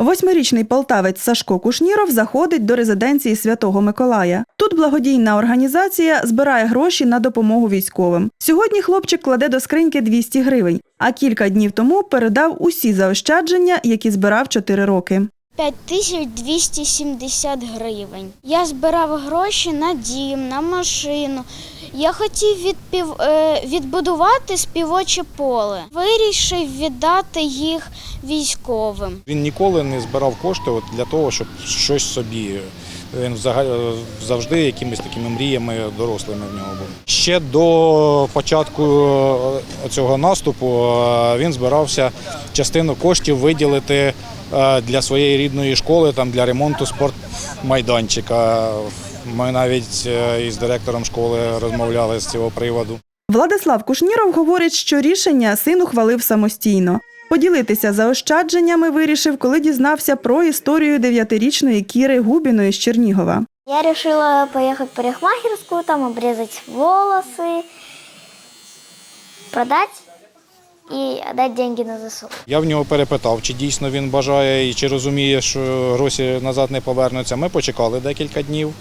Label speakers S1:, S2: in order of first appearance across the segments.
S1: Восьмирічний полтавець Сашко Кушніров заходить до резиденції Святого Миколая. Тут благодійна організація збирає гроші на допомогу військовим. Сьогодні хлопчик кладе до скриньки 200 гривень, а кілька днів тому передав усі заощадження, які збирав 4 роки.
S2: 5270 гривень. Я збирав гроші на дім, на машину. Я хотів відпів... е, відбудувати співоче поле. Вирішив віддати їх військовим.
S3: Він ніколи не збирав кошти для того, щоб щось собі. Він взага- завжди якимись такими мріями дорослими в нього був. Ще до початку е, цього наступу е, він збирався частину коштів виділити е, для своєї рідної школи, там для ремонту спортмайданчика. Ми навіть е, із директором школи розмовляли з цього приводу.
S1: Владислав Кушніров говорить, що рішення син ухвалив самостійно. Поділитися заощадженнями вирішив, коли дізнався про історію дев'ятирічної Кіри Губіної з Чернігова.
S4: Я решила поехать в парикмахерскую, там обрезать волосы, продать и отдать деньги на ЗСУ.
S3: Я в нього перепитав, чи дійсно він бажає і чи розуміє, що гроші назад не повернуться. Ми почекали декілька днів,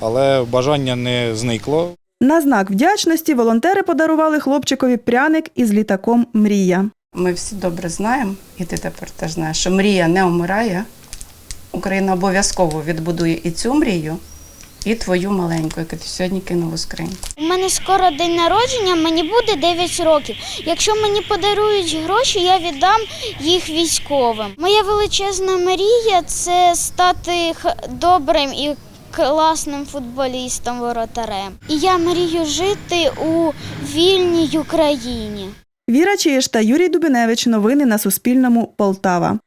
S3: але бажання не зникло.
S1: На знак вдячності волонтери подарували хлопчикові пряник із літаком Мрія.
S5: Ми всі добре знаємо, і ти тепер теж знаєш, що мрія не вмирає. Україна обов'язково відбудує і цю мрію, і твою маленьку, яку ти сьогодні кинув у скриньку.
S2: У мене скоро день народження, мені буде 9 років. Якщо мені подарують гроші, я віддам їх військовим. Моя величезна мрія це стати добрим і класним футболістом воротарем. І я мрію жити у вільній Україні.
S1: Віра Чиж та Юрій Дубиневич. Новини на Суспільному. Полтава.